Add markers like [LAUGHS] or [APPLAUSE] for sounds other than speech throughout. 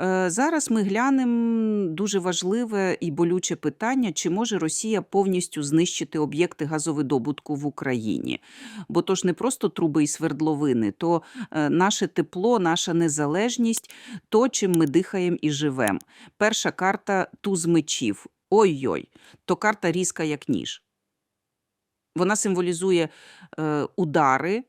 Е, Зараз ми глянемо дуже важливе і болюче питання, чи може Росія повністю знищити об'єкти газовидобутку в Україні. Бо то ж не просто труби і свердловини, то е, наше тепло, наша незалежність, то, чим ми дихаємо і живемо. Перша карта туз мечів. Ой-ой, то карта різка як ніж. Вона символізує е, удари,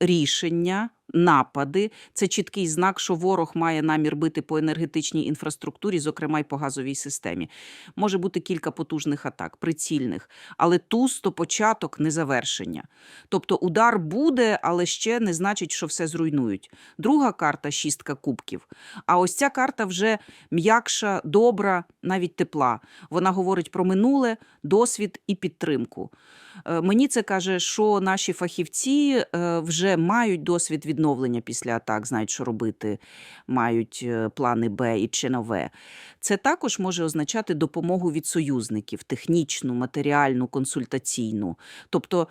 рішення, напади. Це чіткий знак, що ворог має намір бити по енергетичній інфраструктурі, зокрема й по газовій системі. Може бути кілька потужних атак, прицільних, але туз то початок, не завершення. Тобто удар буде, але ще не значить, що все зруйнують. Друга карта шістка кубків. А ось ця карта вже м'якша, добра, навіть тепла. Вона говорить про минуле, досвід і підтримку. Е, Мені це каже, що наші фахівці е, вже мають досвід відновлення після атак, знають, що робити, мають е, плани Б і чи нове. Це також може означати допомогу від союзників, технічну, матеріальну, консультаційну. Тобто,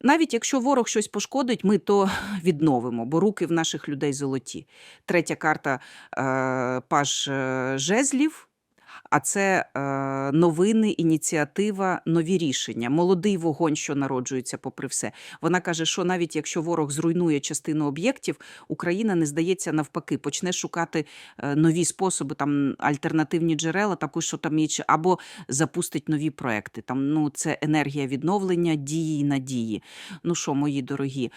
навіть якщо ворог щось пошкодить, ми то [LAUGHS] відновимо, бо руки в наших людей золоті. Третя карта е, паж е, жезлів. А це е, новини, ініціатива, нові рішення, молодий вогонь, що народжується, попри все. Вона каже, що навіть якщо ворог зруйнує частину об'єктів, Україна не здається навпаки, почне шукати е, нові способи, там альтернативні джерела, також що там є, або запустить нові проекти. Там ну це енергія відновлення, дії, надії. Ну що, мої дорогі, е,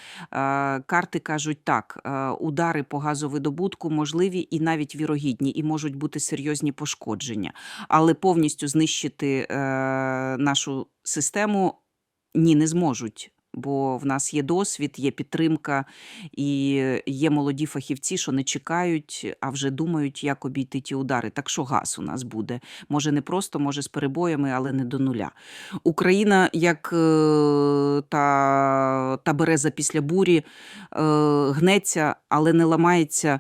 карти кажуть так: е, удари по газовидобутку можливі і навіть вірогідні, і можуть бути серйозні пошкодження. Але повністю знищити е, нашу систему ні, не зможуть. Бо в нас є досвід, є підтримка і є молоді фахівці, що не чекають, а вже думають, як обійти ті удари. Так що газ у нас буде. Може, не просто, може, з перебоями, але не до нуля. Україна, як е, та, та береза після бурі, е, гнеться, але не ламається